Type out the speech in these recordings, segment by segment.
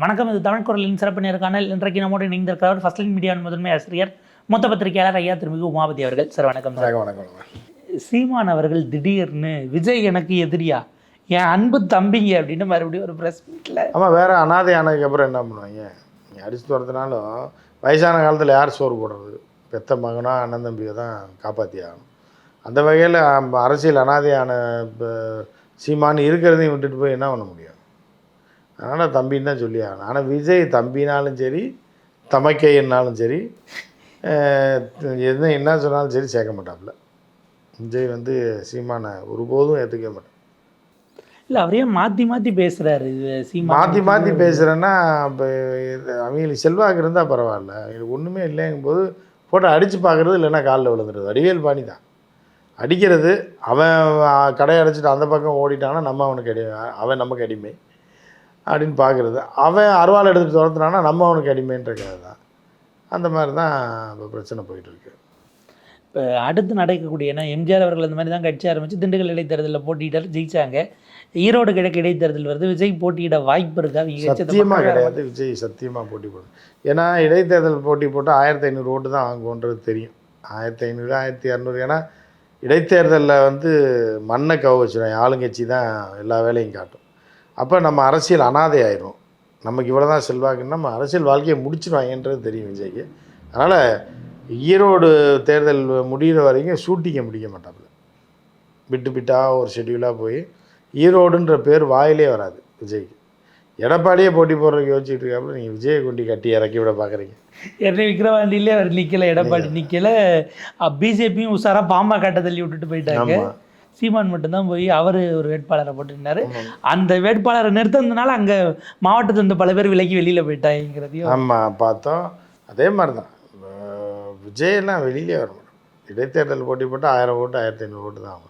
வணக்கம் இது தமிழ் குரலின் சிறப்பு நேர்காணல். இன்றைக்கு நம்மோடு இணைந்திருக்கிறவர் ஃபர்ஸ்ட் லைன் மீடியாவின் முதன்மை ஆசிரியர் மூத்த பத்திரிகையாளர் ஐயா திருமிகு உமாபதி அவர்கள். சார் வணக்கம் சார். வணக்கம். சீமான் அவர்கள் திடீர்னு விஜய் எனக்கு எதிரியா? என் அன்பு தம்பிங்க அப்படின்னு மறுபடியும் ஒரு ப்ரெஸ் மீட்டில் ஆமாம் வேறு அனாதை ஆனதுக்கு அப்புறம் என்ன பண்ணுவாங்க? நீ அடிச்சு துரத்துனாலும் வயசான காலத்தில் யார் சோறு போடுறது? பெத்த மகனோ அண்ணன் தம்பியை தான் காப்பாற்றி ஆகணும். அந்த வகையில் அரசியல் அனாதையான இப்போ சீமான் இருக்கிறதையும் விட்டுட்டு போய் என்ன பண்ண முடியும்? அதனால் தம்பின்னு தான் சொல்லி ஆகணும் ஆனால் விஜய் தம்பினாலும் சரி தமக்கைன்னாலும் சரி எது என்ன சொன்னாலும் சரி சேர்க்க மாட்டாப்புல. விஜய் வந்து சீமானை ஒருபோதும் ஏற்றுக்க மாட்டான். இல்லை அவரையே மாற்றி மாற்றி பேசுகிறாரு சீமான் மாற்றி மாற்றி பேசுகிறேன்னா இப்போ அவங்களுக்கு செல்வாக்கு இருந்தால் பரவாயில்ல. எனக்கு ஒன்றுமே இல்லைங்கும்போது போட்டு அடித்து பார்க்குறது இல்லைன்னா காலில் விழுந்துடுது வடிவேல் பாணி தான். அடிக்கிறது அவன் ஆ, கடை அடைச்சிட்டு அந்த பக்கம் ஓடிட்டான்னா நம்ம அவனுக்கு அடி அவன் நமக்கு அடிமை. அப்படின்னு பார்க்குறது. அவன் அருவாள் எடுத்துகிட்டு துரத்துனானா நம்ம அவனுக்கு அடிமைன்ற கதை தான். அந்த மாதிரி தான் இப்போ பிரச்சனை போயிட்டு இருக்கு இப்போ அடுத்து நடக்கக்கூடிய ஏன்னா எம்ஜிஆர் அவர்கள் இந்த மாதிரி தான் கட்சி ஆரம்பித்து திண்டுக்கல் இடைத்தேர்தலில் போட்டியிட்டார் ஜெயிச்சாங்க. ஈரோடு கிழக்கு இடைத்தேர்தல் வருது விஜய் போட்டியிட வாய்ப்பு இருக்கா? சத்தியமாக கிடையாது. விஜய் சத்தியமாக போட்டி போடும் ஏன்னா இடைத்தேர்தல் போட்டி போட்டு ஆயிரத்தி ஐநூறு ஓட்டு தான் வாங்குவோன்றது தெரியும். ஆயிரத்தி ஐநூறு ஆயிரத்தி இரநூறு ஏன்னா இடைத்தேர்தலில் வந்து மண்ணை கவ வச்சிடும் ஆளுங்கட்சி தான் எல்லா வேலையும் காட்டும். அப்போ நம்ம அரசியல் அனாதை ஆயிரும். நமக்கு இவ்வளோ தான் செல்வாக்குன்னு நம்ம அரசியல் வாழ்க்கையை முடிச்சிடுவாங்கன்றது தெரியும் விஜய்க்கு. அதனால் ஈரோடு தேர்தல் முடிகிற வரைக்கும் ஷூட்டிங்கை முடிக்க மாட்டாப்புல. விட்டு விட்டா ஒரு ஷெட்யூலாக போய் ஈரோடுன்ற பேர் வாயிலே வராது விஜய்க்கு. எடப்பாடியே போட்டி போடுறதுக்கு யோசிச்சுட்டு இருக்காப்புல நீங்கள் விஜயை கொண்டு கட்டி இறக்கி விட பார்க்குறீங்க ஏற்கனவே விக்ரவாண்டியிலே அவர் நிற்கல எடப்பாடி நிற்கல பிஜேபியும் உஷாரா பாம்பா காட்ட தள்ளி விட்டுட்டு போயிட்டாங்க. சீமான் மட்டும்தான் போய் அவர் ஒரு வேட்பாளரை போட்டுருந்தாரு. அந்த வேட்பாளரை நிறுத்தினதுனால அங்கே மாவட்டத்துல இருந்து பல பேர் விலகி வெளியில் போயிட்டாங்கிறதையும் ஆமாம் பார்த்தோம். அதே மாதிரி தான் விஜயெல்லாம் வெளியிலே வர மாட்டோம் இடைத்தேர்தல் போட்டி போட்டு ஆயிரம் ஓட்டு ஆயிரத்தி ஐநூறு ஓட்டு தான்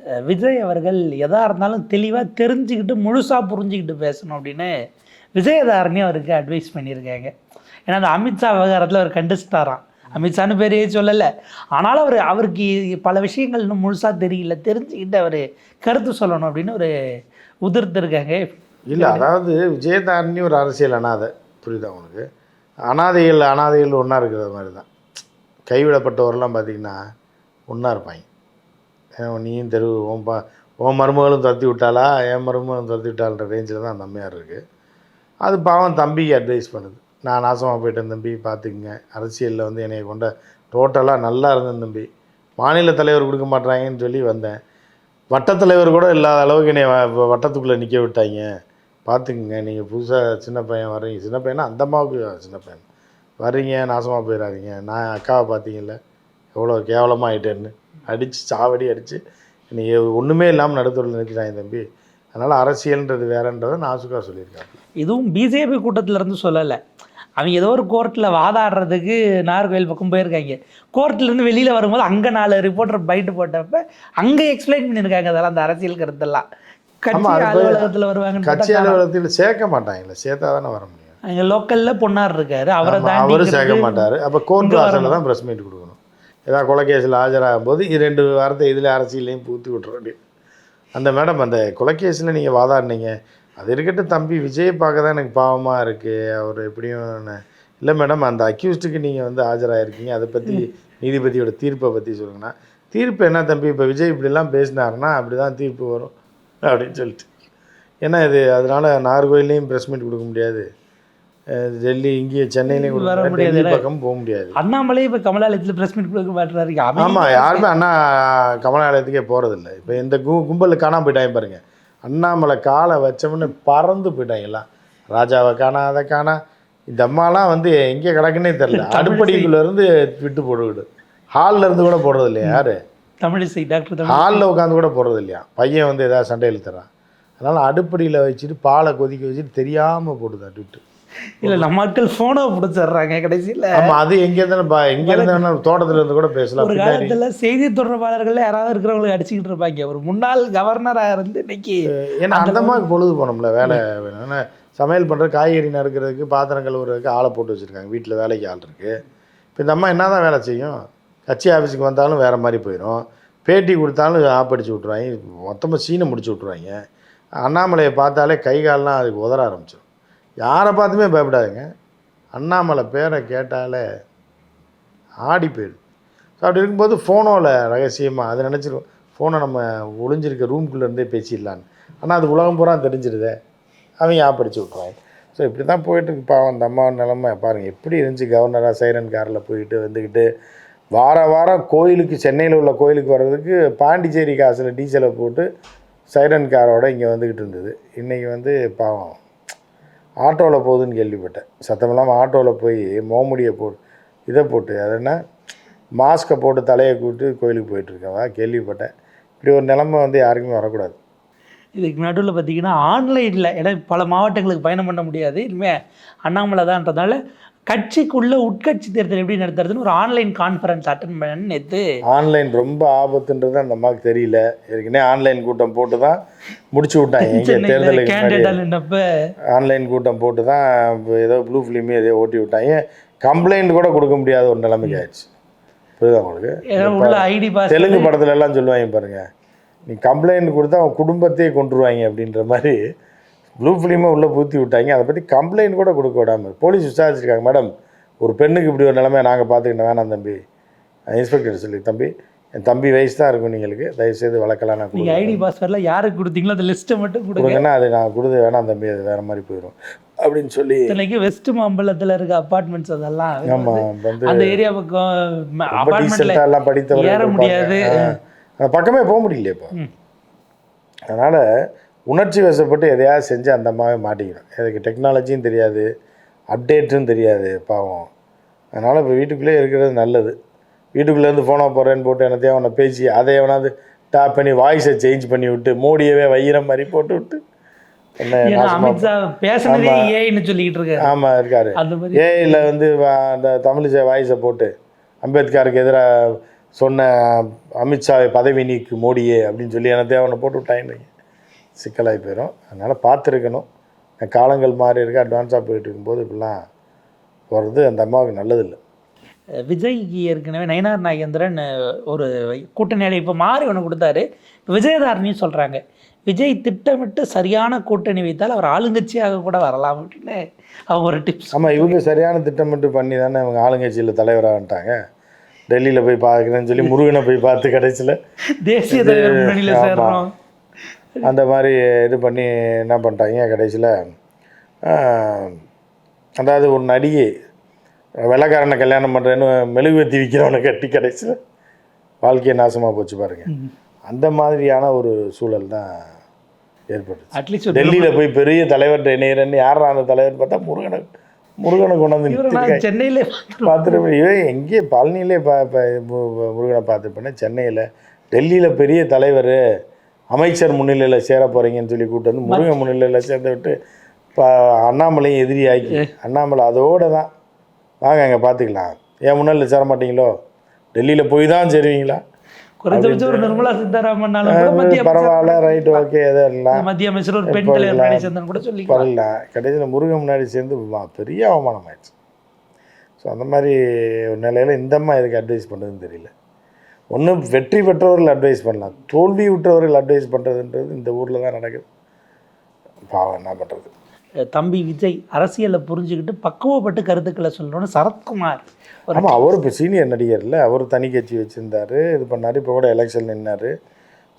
அஹ் விஜய் அவர்கள் எதா இருந்தாலும் தெளிவாக தெரிஞ்சுக்கிட்டு முழுசாக புரிஞ்சுக்கிட்டு பேசணும் அப்படின்னு விஜயதாரணி அவருக்கு அட்வைஸ் பண்ணியிருக்காங்க. ஏன்னா அந்த அமித்ஷா விவகாரத்தில் அவர் கண்டிச்சிட்டாராம். அமித்ஷான்னு பேரையே சொல்லலை. ஆனாலும் அவர் அவருக்கு பல விஷயங்கள் இன்னும் முழுசாக தெரியல. தெரிஞ்சுக்கிட்டு அவர் கருத்து சொல்லணும் அப்படின்னு ஒரு உதிர்த்துருக்காங்க. இல்லை அதாவது விஜயதாரணி ஒரு அரசியல் அனாதை. புரியுதா உனக்கு அனாதைகள் அனாதைகள் ஒன்றா இருக்கிற மாதிரி தான் கைவிடப்பட்டவரெல்லாம் பார்த்தீங்கன்னா ஒன்றா இருப்பாங்க. ஏன் நீயும் தெரு உன் பா உன் மருமகளும் துரத்தி விட்டாளா? என் மருமகளும் துரத்தி விட்டாள்ன்ற ரேஞ்சில் தான் அந்த அம்மையார் இருக்குது அது பாவம் தம்பிக்கு அட்வைஸ் பண்ணுது. நான் நாசமாக போயிட்டேன் தம்பி பார்த்துக்குங்க அரசியலில் வந்து என்னை கொண்ட டோட்டலாக நல்லா இருந்தேன் தம்பி. மாநில தலைவர் கொடுக்க மாட்றாங்கன்னு சொல்லி வந்தேன். வட்டத்தலைவர் கூட இல்லாத அளவுக்கு என்னை வட்டத்துக்குள்ளே நிற்க விட்டாங்க. பார்த்துக்குங்க நீங்கள் புதுசாக சின்ன பையன் வர்றீங்க. சின்ன பையனா? அந்த அம்மாவுக்கு சின்ன பையன். வர்றீங்க நாசமாக போயிடாதீங்க நான் அக்காவை பார்த்தீங்கல்ல எவ்வளோ கேவலமாக ஆயிட்டேன்னு அடித்து சாவடி அடித்து நீ ஒன்றுமே இல்லாமல் நடுத்தூரில் நிறுத்திட்டாங்க தம்பி. அதனால் அரசியல்ன்றது வேறன்றதை நாசுக்காக சொல்லியிருக்காங்க இதுவும் பிஜேபி கூட்டத்திலேருந்து சொல்லலை. அவங்க ஏதோ ஒரு கோர்ட்டில் வாதாடுறதுக்கு நாகர்கோவில் பக்கம் போயிருக்காங்க. கோர்ட்ல இருந்து வெளியில் வரும்போது அங்கே நாலு ரிப்போர்ட்டர் பைட்டு போட்டப்ப அங்கே எக்ஸ்பிளைன் பண்ணியிருக்காங்க அதெல்லாம் அந்த அரசியல் கருத்தெல்லாம். கட்சி அலுவலகத்தில் வருவாங்கன்னு கட்சி அலுவலகத்தில் சேர்க்க மாட்டாங்கல்ல சேர்த்தா தானே வர முடியும். அங்கே லோக்கலில் பொன்னார் இருக்காரு அவரை தாண்டி அவரும் சேர்க்க மாட்டார். அப்போ கோர்ட் வாசலில் தான் ப்ரெஸ் மீட் கொடுக்கணும். ஏதாவது கொலைகேஸில் ஆஜராகும் போது இது ரெண்டு வாரத்தை இதில் அரசியலையும் பூத்தி விட்டுற அந்த மேடம் அந்த கொலைகேஸில் நீங்கள் வாதாடினீங்க. அது இருக்கட்டும் தம்பி. விஜய் பார்க்க தான் எனக்கு பாவமாக இருக்குது அவர் எப்படியும் இல்லை மேடம் அந்த அக்யூஸ்டுக்கு நீங்கள் வந்து ஆஜராயிருக்கீங்க. அதை பற்றி நீதிபதியோட தீர்ப்பை பற்றி சொல்லுங்கன்னா தீர்ப்பு என்ன தம்பி? இப்போ விஜய் இப்படிலாம் பேசினாருன்னா அப்படி தான் தீர்ப்பு வரும் அப்படின்னு சொல்லிட்டு. ஏன்னா இது அதனால் நாகர்கோயிலையும் ப்ரெஸ் மீட் கொடுக்க முடியாது. டெல்லி இங்கே சென்னையிலையும் கொடுக்க முடியாது. பக்கம் போக முடியாது. அண்ணாமலை இப்போ கமலாலயத்தில் ப்ரெஸ் மீட் கொடுக்க மாட்டுறாரு. ஆமாம் யாருமே அண்ணா கமலாலயத்துக்கே போகிறதில்ல இப்போ இந்த கு கும்பலில் காணாம போயிட்டாங்க பாருங்க. அண்ணாமலை காலை வச்சவொடனே பறந்து போயிட்டாங்க எல்லாம் ராஜாவை காணா அதை காணா. இந்த அம்மாலாம் வந்து எங்கே கிடக்குன்னே தெரில அடுப்படிக்குள்ள இருந்து விட்டு போடுவிடு. ஹாலில் இருந்து கூட போடுறது இல்லையா யாரு? தமிழிசை டாக்டர் தமிழ் ஹாலில் உட்காந்து கூட போடுறது இல்லையா பையன் வந்து ஏதாவது சண்டை இழுத்துறான் அதனால் அடுப்படியில் வச்சுட்டு பாலை கொதிக்க வச்சுட்டு தெரியாமல் போடுது விட்டு இல்லை நம்ம மக்கள் ஃபோனை பிடிச்சிடுறாங்க கடைசியில். ஆமாம் அது எங்கே இருந்தாலும் எங்கே இருந்தாலும் தோட்டத்தில் இருந்து கூட பேசலாம் ஒரு காலத்துல செய்தி தொடர்பாளர்கள் யாராவது இருக்கிறவங்களுக்கு அடிச்சுக்கிட்டு இருப்பாங்க. ஒரு முன்னாள் கவர்னராக இருந்து இன்னைக்கு ஏன்னா அந்த மாதிரி பொழுது போனோம்ல வேலை வேணும் சமையல் பண்ணுற காய்கறி நறுக்கிறதுக்கு பாத்திரம் கழுவுறதுக்கு ஆளை போட்டு வச்சுருக்காங்க. வீட்டில் வேலைக்கு ஆள் இருக்குது இப்போ இந்த அம்மா என்ன தான் வேலை செய்யும்? கட்சி ஆஃபீஸுக்கு வந்தாலும் வேறு மாதிரி போயிடும் பேட்டி கொடுத்தாலும் ஆப்படிச்சு விட்ருவாங்க மொத்தமாக சீனை முடிச்சு விட்ருவாங்க அண்ணாமலையை பார்த்தாலே கை கால்லாம் அதுக்கு உதற ஆரம்பிச்சிடும் யாரை பார்த்துமே பயப்படாதுங்க. அண்ணாமலை பேரை கேட்டாலே ஆடி போயிடும். ஸோ அப்படி இருக்கும்போது ஃபோனோவில் ரகசியமாக அதை நினச்சிருவோம். ஃபோனை நம்ம ஒளிஞ்சிருக்க ரூம்குள்ளே இருந்தே பேசிடலான்னு. ஆனால் அது உலகம் பூரா தெரிஞ்சிருதே. அவங்க ஆப்படிச்சு விட்ருவாங்க ஸோ இப்படி தான் போயிட்டுருக்கு பாவம் அந்த அம்மா நிலமை. பாருங்கள் எப்படி இருந்துச்சு கவர்னராக சைரன் காரில் போயிட்டு வந்துக்கிட்டு வார வாரம் கோயிலுக்கு சென்னையில் உள்ள கோயிலுக்கு வர்றதுக்கு பாண்டிச்சேரி காசில் டீசலை போட்டு சைரன் காரோட இங்கே வந்துக்கிட்டு இருந்தது. இன்றைக்கி வந்து பாவம். ஆட்டோவில் போகுதுன்னு கேள்விப்பட்டேன். சத்தம் இல்லாமல் ஆட்டோவில் போய் மோமுடியை போ இதை போட்டு அது என்ன? மாஸ்க்கை போட்டு தலையை கூப்பிட்டு கோயிலுக்கு போயிட்டுருக்கவா கேள்விப்பட்டேன். இப்படி ஒரு நிலமை வந்து யாருக்குமே வரக்கூடாது. இதுக்கு நடுவில் பார்த்தீங்கன்னா ஆன்லைனில் ஏன்னா பல மாவட்டங்களுக்கு பயணம் பண்ண முடியாது. இனிமேல் அண்ணாமலை தான்றதால கட்சிக்குள்ள உட்கட்சி தேர்தல் எப்படி நடத்துறதுன்னு ஒரு ஆன்லைன் கான்ஃபரன்ஸ் அட்டன் பண்ண நேற்று ஆன்லைன் ரொம்ப ஆபத்துன்றது அந்த அம்மாவுக்கு தெரியல. ஏற்கனவே ஆன்லைன் கூட்டம் போட்டு தான் முடிச்சு விட்டாங்க தேர்தலுக்கு ஆன்லைன் கூட்டம் போட்டு தான் ஏதோ ப்ளூ ஃபிலிமே ஏதோ ஓட்டி விட்டாங்க கம்ப்ளைண்ட் கூட கொடுக்க முடியாத ஒரு நிலைமைக்கு ஆயிடுச்சு. புரியுதா உங்களுக்கு? தெலுங்கு படத்துல எல்லாம் சொல்லுவாங்க பாருங்க. நீ கம்ப்ளைண்ட் கொடுத்தா அவன் குடும்பத்தையே கொண்டுருவாங்க அப்படின்ற மாதிரி ப்ளூ ஃபிலிமை உள்ளே பூத்தி விட்டாங்க. அதை பற்றி கம்ப்ளைண்ட் கூட கொடுக்க விடாம போலீஸ் விசாரிச்சிருக்காங்க மேடம் ஒரு பெண்ணுக்கு இப்படி ஒரு நிலைமை நாங்கள் பார்த்துக்கிட்டோம். வேணாம் தம்பி. இன்ஸ்பெக்டர் சொல்லி தம்பி என் தம்பி வயசு தான் இருக்கும் நீங்களுக்கு. தயவுசெய்து வழக்கெல்லாம் நான் நீங்கள் ஐடி பாஸ்வேர்டில் யாருக்கு கொடுத்தீங்களோ அந்த லிஸ்ட்டை மட்டும் கொடுங்க. கொடுங்கன்னா அது நான் கொடுத்து வேணாம் தம்பி அது வேறு மாதிரி போயிடும் அப்படின்னு சொல்லி இத்தனைக்கு வெஸ்ட் மாம்பலத்தில் இருக்க அப்பார்ட்மெண்ட்ஸ் அதெல்லாம் ஆமாம் வந்து அந்த ஏரியா பக்கம் அப்பார்ட்மெண்ட்ல எல்லாம் படித்தவர்கள் ஏற. முடியாது. அந்த பக்கமே போக முடியல இப்போ. அதனால் உணர்ச்சி வசப்பட்டு எதையாவது செஞ்சு அந்த அம்மாவே மாட்டிக்கிறோம் எனக்கு டெக்னாலஜியும் தெரியாது. அப்டேட்டும் தெரியாது பாவம். அதனால் இப்போ வீட்டுக்குள்ளே இருக்கிறது நல்லது. வீட்டுக்குள்ளேருந்து ஃபோனாக போகிறேன்னு போட்டு என்னத்தையும் அவனை பேசி அதை எவனாவது டாப் பண்ணி வாய்ஸை சேஞ்ச் பண்ணி விட்டு மோடியவே வையிற மாதிரி போட்டு விட்டு ஆமாம் இருக்காரு. மாதிரி ஏஐயில் வந்து அந்த தமிழிசை வாய்ஸை போட்டு அம்பேத்கருக்கு எதிராக சொன்ன அமித்ஷாவை பதவி நீக்கு மோடியே அப்படின்னு சொல்லி எனக்கு அவனை போட்டு விட்டாங்க சிக்கலாகி போயிடும். அதனால் பார்த்துருக்கணும். காலங்கள் மாறி இருக்கு அட்வான்ஸாக போயிட்டு இருக்கும்போது இப்படிலாம் போகிறது அந்த அம்மாவுக்கு நல்லதில்லை. விஜய்க்கு ஏற்கனவே நயனார் நாகேந்திரன் ஒரு கூட்டணி இப்போ மாறி ஒன்று கொடுத்தாரு. இப்போ விஜயதாரணியும் சொல்கிறாங்க விஜய் திட்டமிட்டு சரியான கூட்டணி வைத்தால் அவர் ஆளுங்கட்சியாக கூட வரலாம். அப்படின்னு அவங்க ஒரு டிப்ஸ் ஆமாம் இவங்க சரியான திட்டமிட்டு பண்ணி தானே இவங்க ஆளுங்கட்சியில் தலைவராகட்டாங்க டெல்லியில் போய் பார்க்குறேன்னு சொல்லி முருகனை போய் பார்த்து கடைசியில் தேசிய தலைவர் முன்னணியில். சேர்றோம் அந்த மாதிரி இது பண்ணி என்ன பண்ணிட்டாங்க கடைசியில் அதாவது ஒரு நடிகை வெள்ளைக்காரனை கல்யாணம் பண்ணுறேன்னு மெழுகுவத்தி விற்கிறவனை கட்டி கடைசியில் வாழ்க்கையை நாசமாக போச்சு பாருங்க. அந்த மாதிரியான ஒரு சூழல் தான் ஏற்பட்டுச்சு. அட்லீஸ்ட் டெல்லியில் போய் பெரிய தலைவர்கிட்ட இணையிறேன்னு யாரா அந்த தலைவர் பார்த்தா முருகனை முருகனை கொண்டு வந்து சென்னையிலே பார்த்துட்டு இவன் எங்கேயே பழனியிலே பா முருகனை பார்த்துருப்பேனே சென்னையில் டெல்லியில் பெரிய தலைவர் அமைச்சர் முன்னிலையில் சேர போகிறீங்கன்னு சொல்லி கூப்பிட்டு வந்து முருகன் முன்னிலையில் சேர்ந்து விட்டு இப்போ அண்ணாமலையும் எதிரியாக்கி அண்ணாமலை அதோட தான் வாங்க அங்கே பார்த்துக்கலாம் ஏன் முன்னிலையில் சேர மாட்டீங்களோ டெல்லியில் போய் தான் சேருவீங்களா? குறைஞ்சபட்சம் ஒரு நிர்மலா சீதாராமன்னாலும் கூட மத்திய பரவாயில்ல ரைட் ஓகே இல்லை மத்திய அமைச்சர் ஒரு பெண் தலைவர் முன்னாடி சேர்ந்தன்னு கூட சொல்லிக்கலாம். பரவாயில்ல கடைசியில் முருகன் முன்னாடி சேர்ந்து பெரிய அவமானம் ஆயிடுச்சு ஸோ அந்த மாதிரி ஒரு நிலையில் இந்த அம்மா எதுக்கு அட்வைஸ் பண்ணுறதுன்னு தெரியல. ஒன்று வெற்றி பெற்றவர்கள் அட்வைஸ் பண்ணலாம் தோல்வி விட்டவர்கள் அட்வைஸ் பண்ணுறதுன்றது இந்த ஊரில் தான் நடக்குது. பாவம் என்ன பண்ணுறது தம்பி விஜய் அரசியலை புரிஞ்சுக்கிட்டு பக்குவப்பட்டு கருத்துக்களை சொல்லணும்னு சரத்குமார் ஆமாம் அவர் இப்போ சீனியர் நடிகர் இல்லை. அவர் தனி கட்சி வச்சுருந்தாரு. இது பண்ணார். இப்போ கூட எலெக்ஷன் நின்னார்.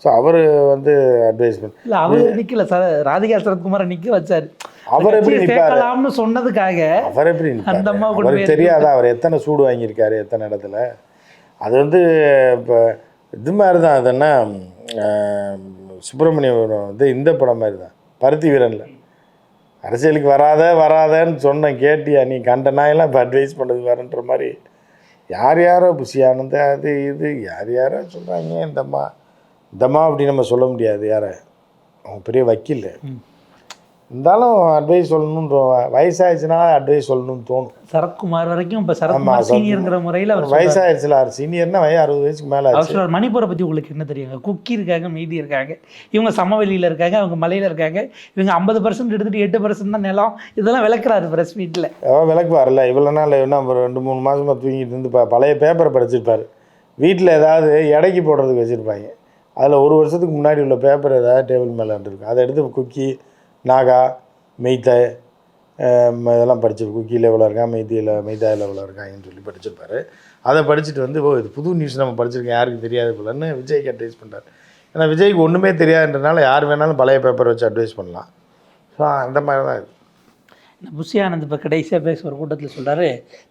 ஸோ அவர் வந்து அட்வைஸ் பண்ண இல்ல அவர் நிக்கல. சார் ராதிகா சரத்குமாரை நிக்க வச்சாரு. அவர் எப்படி சேர்க்கலாம்னு சொன்னதுக்காக அவர் எப்படி அந்த? அம்மா தெரியாதா? அவர் எத்தனை சூடு வாங்கியிருக்காரு எத்தனை இடத்துல? அது வந்து இப்போ இது மாதிரி தான் அது என்ன சுப்பிரமணியம் வந்து இந்த படம் மாதிரி தான் பருத்தி வீரனில். அரசியலுக்கு வராத வராதன்னு சொன்னேன் கேட்டியா நீ கண்ட நாயெல்லாம் இப்போ அட்வைஸ் பண்ணது வரன்ற மாதிரி யார் யாரோ புஷி அது இது யார் யாரோ சொல்கிறாங்க இந்தம்மா இந்தம்மா அப்படி நம்ம சொல்ல முடியாது யாரை? அவங்க பெரிய வக்கீல். இருந்தாலும் அட்வைஸ் சொல்லணுன்ற வயசாகிடுச்சுனா அட்வைஸ் சொல்லணும்னு தோணும். சரத்குமார் வரைக்கும் இப்ப சரத்குமார் சீனியருங்கிற முறையில அவர் சொல்றாரு. வயசாகிடுச்சுல அவர் சீனியர்னா வய அறுபது வயசுக்கு மேலே அவர் சொல்றாரு மணிப்பூரை பத்தி உங்களுக்கு என்ன தெரியுங்க? குக்கி இருக்காங்க மீதி இருக்காங்க. இவங்க சமவெளியில இருக்காங்க அவங்க மலையில இருக்காங்க. இவங்க ஐம்பது பர்சன்ட் எடுத்துட்டு எட்டு பர்சன்ட் தான் நிலம். இதெல்லாம் விளக்குறாரு பிரஸ் மீட்ல அவன் விளக்கு வரல. இவ்வளோ நாள் என்ன ஒரு ரெண்டு மூணு மாதமாக தூங்கிட்டு இருந்து பழைய பேப்பரை படிச்சிருப்பாரு. வீட்டில் ஏதாவது எடைக்கு போடுறதுக்கு வச்சுருப்பாங்க. அதில் ஒரு வருஷத்துக்கு முன்னாடி உள்ள பேப்பர் ஏதாவது டேபிள் மேலே இருந்திருக்கும் அதை எடுத்து குக்கி நாகா மெய்த்த இதெல்லாம் படிச்சு குக்கி லெவலில் இருக்கான் மெய்தியில் மெய்தா லெவலில் இருக்காங்கன்னு சொல்லி படிச்சிருப்பாரு. அதை படிச்சுட்டு வந்து ஓ இது புது நியூஸ் நம்ம படிச்சிருக்கோம். யாருக்கு தெரியாது போலன்னு விஜய்க்கு அட்வைஸ் பண்ணுறாரு ஏன்னா விஜய்க்கு ஒன்றுமே தெரியாதுன்றனால யார் வேணாலும் பழைய பேப்பர் வச்சு அட்வைஸ் பண்ணலாம். ஸோ அந்த மாதிரி தான் இது. இந்த புஷி ஆனந்த் இப்போ கடைசியாக பேச ஒரு கூட்டத்தில் சொல்கிறாரு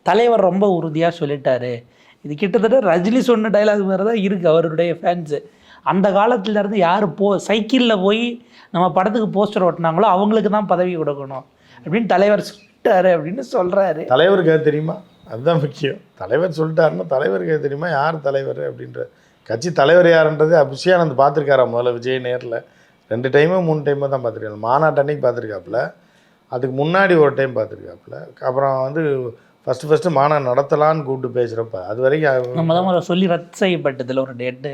தலைவர் ரொம்ப உறுதியாக சொல்லிட்டாரு. இது கிட்டத்தட்ட ரஜினி சொன்ன டைலாக் மாதிரி தான் இருக்குது அவருடைய ஃபேன்ஸு அந்த காலத்துல இருந்து யார் போ சைக்கிளில் போய் நம்ம படத்துக்கு போஸ்டர் ஓட்டினாங்களோ அவங்களுக்கு தான் பதவி கொடுக்கணும். அப்படின்னு தலைவர் சொல்லிட்டாரு அப்படின்னு சொல்கிறாரு தலைவருக்கு அது தெரியுமா? அதுதான் முக்கியம். தலைவர் சொல்லிட்டாருன்னா தலைவருக்கு அது தெரியுமா? யார் தலைவர் அப்படின்ற கட்சி தலைவர் யாருன்றது அபிஷியானந்த் பார்த்துருக்காரா முதல்ல விஜய் நேரில்? ரெண்டு டைமோ மூணு டைமோ தான் பார்த்துருக்காரு. மாநாட்டு அன்னைக்கு பார்த்துருக்காப்புல. அதுக்கு முன்னாடி ஒரு டைம் பார்த்துருக்காப்புல. அப்புறம் வந்து ஃபஸ்ட்டு ஃபஸ்ட்டு மாநாடு நடத்தலான்னு கூப்பிட்டு பேசுகிறப்ப அது வரைக்கும் நம்ம தான் சொல்லி ரத்து செய்யப்பட்டதில் ஒரு டேட்டு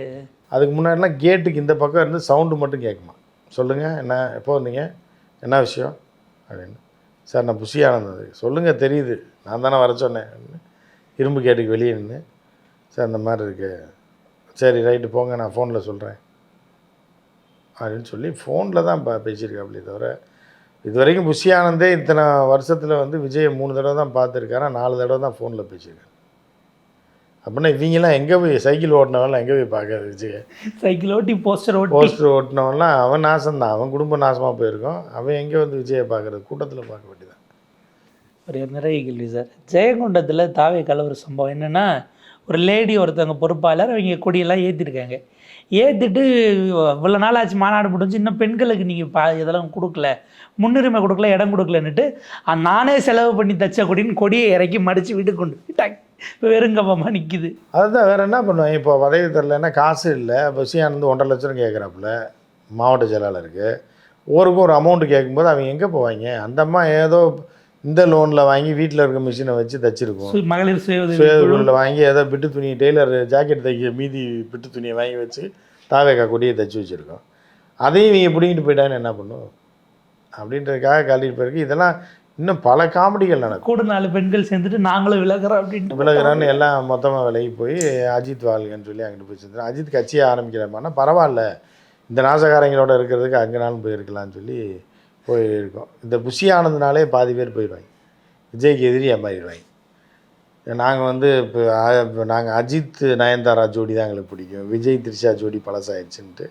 அதுக்கு முன்னாடிலாம் கேட்டுக்கு இந்த பக்கம் இருந்து சவுண்டு மட்டும் கேட்குமா? சொல்லுங்கள் என்ன எப்போ வந்தீங்க? என்ன விஷயம்? அப்படின்னு. சார் நான் புஷி ஆனந்தது சொல்லுங்கள் தெரியுது. நான் தானே வர சொன்னேன். அப்படின்னு. இரும்பு கேட்டுக்கு வெளியே நின்று சார் இந்த மாதிரி இருக்கு. சரி ரைட்டு போங்க நான் ஃபோனில் சொல்கிறேன். அப்படின்னு சொல்லி ஃபோனில் தான் ப பேசியிருக்காப்புலே தவிர இது வரைக்கும் புஷி ஆனந்தே இத்தனை வருஷத்தில் வந்து விஜயை மூணு தடவை தான் பார்த்துருக்காரு. நாலு தடவை தான் ஃபோனில் பேசியிருக்காரு. அப்படின்னா இவங்கெல்லாம் எங்கே போய் சைக்கிள் ஓட்டினவெல்லாம் எங்கே போய் பார்க்கறது விஜயை? சைக்கிள் ஓட்டி போஸ்டர் ஓட்டி. போஸ்டர் ஓட்டினவன்லாம் அவன் நாசம்தான் அவன் குடும்பம் நாசமாக போயிருக்கும். அவன் எங்கே வந்து விஜயை பார்க்கறது? கூட்டத்தில் பார்க்க வேண்டியதான் ஒரு நிறைய கேள்வி சார். ஜெயங்கொண்டத்தில் தாவே கலவர சம்பவம் என்னென்னா ஒரு லேடி ஒருத்தவங்க பொறுப்பாளர் அவங்க கொடியெல்லாம் ஏற்றிருக்காங்க ஏற்றிட்டு இவ்வளோ நாள் ஆச்சு மாநாடு முடிஞ்சு இன்னும் பெண்களுக்கு நீங்கள் பா இதெல்லாம் கொடுக்கல முன்னுரிமை கொடுக்கல இடம் கொடுக்கலன்னுட்டு நானே செலவு பண்ணி தச்ச கொடின்னு கொடியை இறக்கி மடித்து வீட்டுக்கு கொண்டு போயிட்டாங்க இப்போ வெறுங்கப்பமாக நிற்கிது அதுதான் வேறு என்ன பண்ணுவாங்க இப்போ பதவி தரலைன்னா காசு இல்லை. பஸ்ஸியானந்து ஒன்றரை லட்சம் கேட்குறாப்புல மாவட்ட செயலாளருக்கு ஊருக்கும் ஒரு அமௌண்ட்டு கேட்கும்போது அவங்க எங்கே போவாங்க? அந்த அம்மா ஏதோ இந்த லோனில் வாங்கி வீட்டில் இருக்க மிஷினை வச்சு தச்சிருக்கும். மகளிர் சுய உதவி சுயகுழுவில் வாங்கி ஏதோ பிட்டு துணி டெய்லர் ஜாக்கெட் தைக்க மீதி பிட்டு துணியை வாங்கி வச்சு தாவேக்கா கொடியை தச்சு வச்சுருக்கோம். அதையும் இவங்க பிடிங்கிட்டு போயிட்டான்னு என்ன பண்ணும்? அப்படின்றதுக்காக காட்டிட்டு போயிருக்கு. இதெல்லாம் இன்னும் பல காமெடிகள் நடக்கும். கூட நாலு பெண்கள் சேர்ந்துட்டு நாங்களும் விலகிறோம் அப்படின்ட்டு. விலகிறான்னு எல்லாம் மொத்தமாக விலகி போய் அஜித் வாழ்கன்னு சொல்லி அங்கிட்டு போய் சேர்ந்துடும் அஜித் கட்சியை ஆரம்பிக்கிறமானா பரவாயில்ல. இந்த நாசகாரங்களோட இருக்கிறதுக்கு அங்கேனாலும் போயிருக்கலாம்னு சொல்லி போயிருக்கோம். இந்த புஷி ஆனதுனாலே பாதி பேர் போயிடுவாங்க விஜய்க்கு எதிரியாக மாறிடுவாங்க நாங்கள் வந்து இப்போ நாங்கள் அஜித் நயன்தாரா ஜோடி தான் எங்களுக்கு பிடிக்கும். விஜய் த்ரிஷா ஜோடி பழசாயிடுச்சுன்ட்டு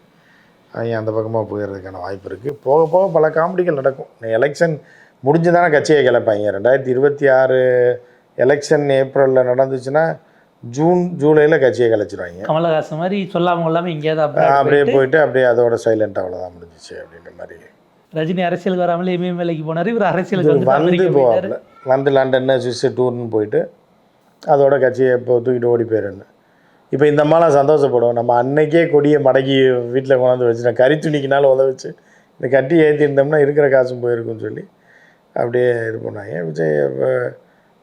அவங்க அந்த பக்கமாக போயிடுறதுக்கான வாய்ப்பு இருக்குது போக போக பல காமெடிகள் நடக்கும். எலெக்ஷன் முடிஞ்சு தானே கட்சியை கிளப்பாங்க. ரெண்டாயிரத்தி இருபத்தி ஆறு எலெக்ஷன் ஏப்ரலில் நடந்துச்சுன்னா ஜூன் ஜூலையில் கட்சியை கலைச்சிருவாங்க கமலஹாசன் மாதிரி சொல்லாம கொள்ளாமல் எங்கேயாவது அப்படியே அப்படியே போயிட்டு அப்படியே அதோட சைலண்ட் அவ்வளோதான் முடிஞ்சிச்சு அப்படின்ற மாதிரி. ரஜினி அரசியலுக்கு வராமலே எம்ஏ வேலைக்கு போனார். இவர் அரசியலுக்கு வந்து போவாப்புல. வந்து லண்டன்னு சுவிஸ் டூர்னு போயிட்டு அதோட கட்சியை இப்போ தூக்கிட்டு ஓடி போயிருன்னு இப்போ இந்த அம்மாலாம் சந்தோஷப்படும் நம்ம அன்னைக்கே கொடியை மடக்கி வீட்டில் கொண்டாந்து வச்சுட்டோம் கறி துணிக்கினாலும் உதவிச்சு இந்த கட்டி ஏற்றிருந்தோம்னா இருக்கிற காசும் போயிருக்குன்னு சொல்லி அப்படியே இது பண்ணாங்க. விஜய்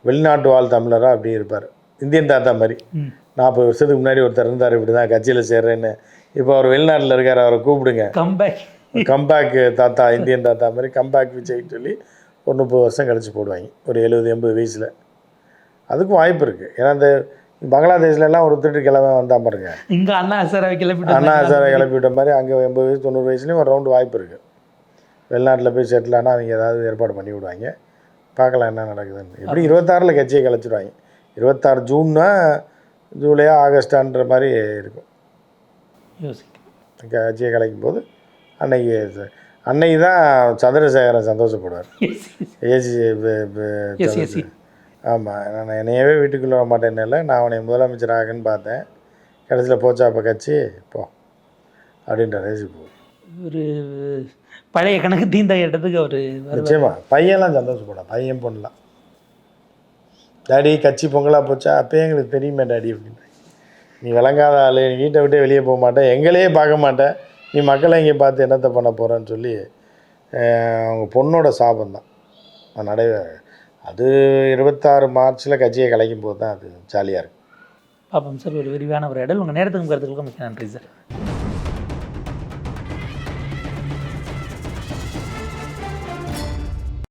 வெளிநாட்டு வாழ் தமிழராக அப்படியே இருப்பார். இந்தியன் தாத்தா மாதிரி. நாற்பது வருஷத்துக்கு முன்னாடி ஒருத்தர் இருந்தார் இப்படி தான் கட்சியில் சேர்றேன்னு. இப்போ அவர் வெளிநாட்டில் இருக்கார் அவரை கூப்பிடுங்க. கம்பேக் கம்பேக் தாத்தா இந்தியன் தாத்தா மாதிரி கம்பேக் விஜய்ன்னு சொல்லி ஒரு முப்பது வருஷம் கழிச்சு போடுவாங்க. ஒரு எழுபது எண்பது வயசில். அதுக்கும் வாய்ப்பு இருக்குது ஏன்னா இந்த பங்களாதேஷ்ல எல்லாம் ஒரு திருட்டு கிழமை வந்தான் பாருங்க. இங்க அண்ணா ஹசாராவை கிளப்பிட்டு அண்ணா. ஹசாரை கிளப்பி விட்ட மாதிரி அங்கே எண்பது வயசு தொண்ணூறு வயசுலேயும் ஒரு ரவுண்டு வாய்ப்பு இருக்குது வெளிநாட்டில் போய் செட்டில் ஆனால் அவங்க ஏதாவது ஏற்பாடு பண்ணி விடுவாங்க. பார்க்கலாம் என்ன நடக்குதுன்னு. எப்படி இருபத்தாறில் கட்சியை கலைச்சிடுவாங்க இருபத்தாறு ஜூன்னா ஜூலையா ஆகஸ்டான்ற மாதிரி இருக்கும். கட்சியை கலைக்கும் போது அன்னைக்கு அன்னைக்கு தான் சந்திரசேகரன் சந்தோஷப்படுவார். ஏசி. ஆமாம் நான் என்னையவே வீட்டுக்குள்ளே வர மாட்டேன்னு நான் அவனை முதலமைச்சர் ஆகன்னு பார்த்தேன். கடைசியில் போச்சா அப்போ கட்சி? போ அப்படின்ற ரேசி போ. ஒரு பழைய கணக்கு தீந்த இடத்துக்கு அவர் நிச்சயமா. பையன்லாம் சந்தோஷப்படும் பையன் பொண்ணுலாம். டாடி கட்சி பொங்கலாக போச்சா? அப்பயே எங்களுக்கு தெரியுமே டாடி அப்படின்னு. நீ விளங்காத ஆள். நீ வீட்டை விட்டே வெளியே போக மாட்டேன். எங்களையே பார்க்க மாட்டேன். நீ மக்களை இங்கே பார்த்து என்னத்தை பண்ண போகிறேன்னு சொல்லி அவங்க பொண்ணோட சாபம் தான் நடைவே அது இருபத்தாறு மார்ச்சில் கட்சியை கலைக்கும் போது தான் அது ஜாலியாக இருக்கும். பார்ப்போம் சார். ஒரு விரிவான ஒரு இடம் உங்கள் நேரத்துக்கும் கருத்துக்களுக்கும் மிக்க நன்றி சார்.